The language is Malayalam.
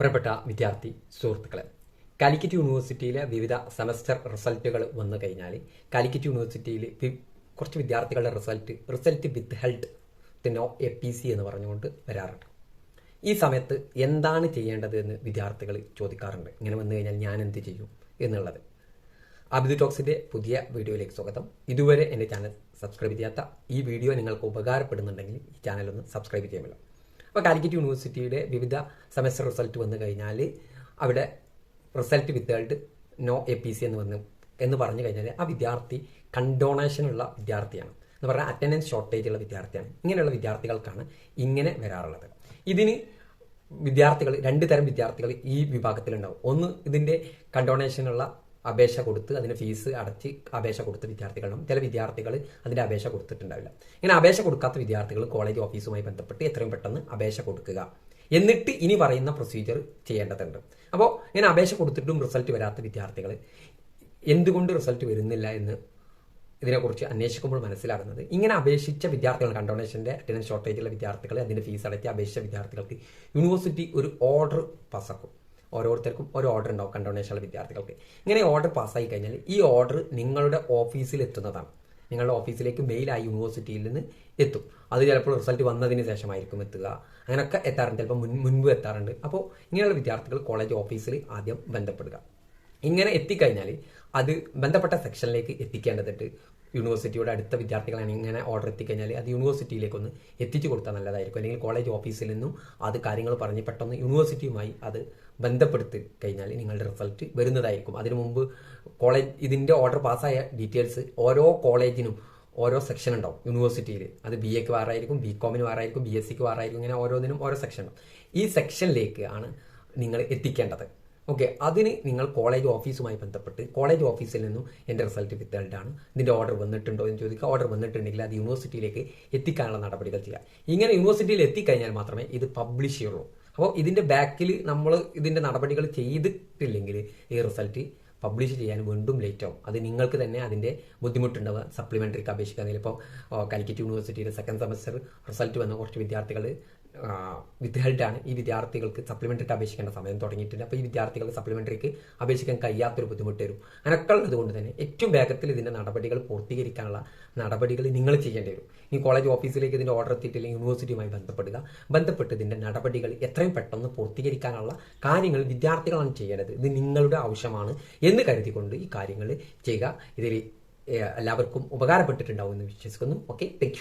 പ്രിയപ്പെട്ട വിദ്യാർത്ഥി സുഹൃത്തുക്കളെ കാലിക്കറ്റ് യൂണിവേഴ്സിറ്റിയിലെ വിവിധ സെമസ്റ്റർ റിസൾട്ടുകൾ വന്നു കഴിഞ്ഞാൽ കാലിക്കറ്റ് യൂണിവേഴ്സിറ്റിയിൽ കുറച്ച് വിദ്യാർത്ഥികളുടെ result result withheld no A P C എന്ന് പറഞ്ഞുകൊണ്ട് വരാറുണ്ട്. ഈ സമയത്ത് എന്താണ് ചെയ്യേണ്ടത് എന്ന് വിദ്യാർത്ഥികൾ ചോദിക്കാറുണ്ട്. ഇങ്ങനെ വന്നു കഴിഞ്ഞാൽ ഞാൻ എന്ത് ചെയ്യും എന്നുള്ളത്. അബിദു ടോക്സിന്റെ പുതിയ വീഡിയോയിലേക്ക് സ്വാഗതം. ഇതുവരെ എന്റെ ചാനൽ സബ്സ്ക്രൈബ് ചെയ്യാത്ത ഈ വീഡിയോ നിങ്ങൾക്ക് ഉപകാരപ്പെടുന്നുണ്ടെങ്കിൽ ഈ ചാനൽ ഒന്ന് സബ്സ്ക്രൈബ് ചെയ്യുമല്ലോ. അപ്പോൾ കാലിക്കറ്റ് യൂണിവേഴ്സിറ്റിയുടെ വിവിധ സെമസ്റ്റർ റിസൾട്ട് വന്നു കഴിഞ്ഞാൽ അവിടെ result withheld no A P C എന്ന് വന്ന് എന്ന് പറഞ്ഞു കഴിഞ്ഞാൽ ആ വിദ്യാർത്ഥി കണ്ടോണേഷനുള്ള വിദ്യാർത്ഥിയാണ്. എന്ന് പറഞ്ഞാൽ അറ്റൻഡൻസ് ഷോർട്ടേജ് ഉള്ള വിദ്യാർത്ഥിയാണ്. ഇങ്ങനെയുള്ള വിദ്യാർത്ഥികൾക്കാണ് ഇങ്ങനെ വരാറുള്ളത്. ഇതിന് വിദ്യാർത്ഥികൾ രണ്ട് തരം വിദ്യാർത്ഥികൾ ഈ വിഭാഗത്തിലുണ്ടാവും. ഒന്ന് ഇതിന്റെ കണ്ടോണേഷനുള്ള അപേക്ഷ കൊടുത്ത് അതിന് ഫീസ് അടച്ച് അപേക്ഷ കൊടുത്ത വിദ്യാർത്ഥികളും ചില വിദ്യാർത്ഥികൾ അതിന്റെ അപേക്ഷ കൊടുത്തിട്ടുണ്ടാവില്ല. ഇങ്ങനെ അപേക്ഷ കൊടുക്കാത്ത വിദ്യാർത്ഥികൾ കോളേജ് ഓഫീസുമായി ബന്ധപ്പെട്ട് എത്രയും പെട്ടെന്ന് അപേക്ഷ കൊടുക്കുക. എന്നിട്ട് ഇനി പറയുന്ന പ്രൊസീജിയർ ചെയ്യേണ്ടതുണ്ട്. അപ്പോൾ ഇങ്ങനെ അപേക്ഷ കൊടുത്തിട്ടും റിസൾട്ട് വരാത്ത വിദ്യാർത്ഥികൾ എന്തുകൊണ്ട് റിസൾട്ട് വരുന്നില്ല എന്ന് ഇതിനെക്കുറിച്ച് അന്വേഷിക്കുമ്പോൾ മനസ്സിലാകുന്നത് ഇങ്ങനെ അപേക്ഷിച്ച വിദ്യാർത്ഥികൾ കണ്ടോണേഷന്റെ അറ്റൻഡൻസ് ഷോർട്ടേജുള്ള വിദ്യാർത്ഥികൾ അതിന്റെ ഫീസ് അടച്ച് അപേക്ഷിച്ച വിദ്യാർത്ഥികൾക്ക് യൂണിവേഴ്സിറ്റി ഒരു ഓർഡർ പാസ്സാക്കും ഓരോരുത്തർക്കും ഒരു ഓർഡർ ഉണ്ടാവും കണ്ടോണേഷനുള്ള വിദ്യാർത്ഥികൾക്ക്. ഇങ്ങനെ ഓർഡർ പാസ്സായി കഴിഞ്ഞാൽ ഈ ഓർഡർ നിങ്ങളുടെ ഓഫീസിൽ എത്തുന്നതാണ്. നിങ്ങളുടെ ഓഫീസിലേക്ക് മെയിൽ ആ യൂണിവേഴ്സിറ്റിയിൽ നിന്ന് എത്തും. അത് ചിലപ്പോൾ റിസൾട്ട് വന്നതിന് ശേഷമായിരിക്കും എത്തുക. അങ്ങനെയൊക്കെ എത്താറുണ്ട്. ചിലപ്പോൾ മുൻ മുൻപ് എത്താറുണ്ട്. അപ്പോൾ ഇങ്ങനെയുള്ള വിദ്യാർത്ഥികൾ കോളേജ് ഓഫീസിൽ ആദ്യം ബന്ധപ്പെടുക. ഇങ്ങനെ എത്തിക്കഴിഞ്ഞാൽ അത് ബന്ധപ്പെട്ട സെക്ഷനിലേക്ക് എത്തിക്കേണ്ടതുണ്ട്. യൂണിവേഴ്സിറ്റിയുടെ അടുത്ത വിദ്യാർത്ഥികളാണ് ഇങ്ങനെ ഓർഡർ എത്തിക്കഴിഞ്ഞാൽ അത് യൂണിവേഴ്സിറ്റിയിലേക്കൊന്ന് എത്തിച്ചു കൊടുത്താൽ നല്ലതായിരിക്കും. അല്ലെങ്കിൽ കോളേജ് ഓഫീസിൽ നിന്നും അത് കാര്യങ്ങൾ പറഞ്ഞ് പെട്ടെന്ന് യൂണിവേഴ്സിറ്റിയുമായി അത് ബന്ധപ്പെടുത്തി കഴിഞ്ഞാൽ നിങ്ങളുടെ റിസൾട്ട് വരുന്നതായിരിക്കും. അതിനു മുമ്പ് കോളേജ് ഇതിന്റെ ഓർഡർ പാസ്സായ ഡീറ്റെയിൽസ് ഓരോ കോളേജിനും ഓരോ സെക്ഷൻ ഉണ്ടാവും. യൂണിവേഴ്സിറ്റിയിൽ അത് ബി എക്ക് വേറായിരിക്കും ബി കോമിന് വേറായിരിക്കും ബി എസ് സിക്ക് വേറായിരിക്കും ഇങ്ങനെ ഓരോന്നിനും ഓരോ സെക്ഷൻ ഉണ്ടാവും. ഈ സെക്ഷനിലേക്ക് ആണ് നിങ്ങൾ എത്തിക്കേണ്ടത്. ഓക്കെ അതിന് നിങ്ങൾ കോളേജ് ഓഫീസുമായി ബന്ധപ്പെട്ട് കോളേജ് ഓഫീസിൽ നിന്നും എന്റെ റിസൾട്ട് വിത്തേൾഡ് ആണ്. ഇതിന്റെ ഓർഡർ വന്നിട്ടുണ്ടോ എന്ന് ചോദിക്കുക. ഓർഡർ വന്നിട്ടുണ്ടെങ്കിൽ അത് യൂണിവേഴ്സിറ്റിയിലേക്ക് എത്തിക്കാനുള്ള നടപടികൾ ചെയ്യാം ഇങ്ങനെ യൂണിവേഴ്സിറ്റിയിൽ എത്തിക്കഴിഞ്ഞാൽ മാത്രമേ ഇത് പബ്ലിഷ് ചെയ്യുള്ളൂ. അപ്പോൾ ഇതിന്റെ ബാക്കിൽ നമ്മൾ ഇതിന്റെ നടപടികൾ ചെയ്തിട്ടില്ലെങ്കിൽ ഈ റിസൾട്ട് പബ്ലിഷ് ചെയ്യാൻ വീണ്ടും ലേറ്റ് ആവും. അത് നിങ്ങൾക്ക് തന്നെ അതിന്റെ ബുദ്ധിമുട്ടുണ്ടാവുക സപ്ലിമെന്ററിക്ക് അപേക്ഷിക്കാൻ ഇപ്പോൾ കാലിക്കറ്റ് യൂണിവേഴ്സിറ്റിയുടെ സെക്കൻഡ് സെമസ്റ്റർ റിസൾട്ട് വന്ന കുറച്ച് വിദ്യാർത്ഥികൾ ആണ് ഈ വിദ്യാർത്ഥികൾക്ക് സപ്ലിമെന്ററിക്ക് അപേക്ഷിക്കേണ്ട സമയം തുടങ്ങിയിട്ടുണ്ട്. അപ്പോൾ ഈ വിദ്യാർത്ഥികൾക്ക് സപ്ലിമെന്ററിക്ക് അപേക്ഷിക്കാൻ കഴിയാത്തൊരു ബുദ്ധിമുട്ട് വരും അങ്ങനെയൊക്കെ ഉള്ളതുകൊണ്ട് തന്നെ ഏറ്റവും വേഗത്തിൽ ഇതിന്റെ നടപടികൾ പൂർത്തീകരിക്കാനുള്ള നടപടികൾ നിങ്ങൾ ചെയ്യേണ്ടി വരും. ഈ കോളേജ് ഓഫീസിലേക്ക് ഇതിന്റെ ഓർഡർ എത്തിയിട്ടില്ലെങ്കിൽ യൂണിവേഴ്സിറ്റിയുമായി ബന്ധപ്പെടുക. ബന്ധപ്പെട്ട് ഇതിന്റെ നടപടികൾ എത്രയും പെട്ടെന്ന് പൂർത്തീകരിക്കാനുള്ള കാര്യങ്ങൾ വിദ്യാർത്ഥികളാണ് ചെയ്യേണ്ടത്. ഇത് നിങ്ങളുടെ ആവശ്യമാണ് എന്ന് കരുതിക്കൊണ്ട് ഈ കാര്യങ്ങൾ ചെയ്യുക. ഇതിൽ എല്ലാവർക്കും ഉപകാരപ്പെട്ടിട്ടുണ്ടാവും എന്ന് വിശ്വസിക്കുന്നു. Okay thank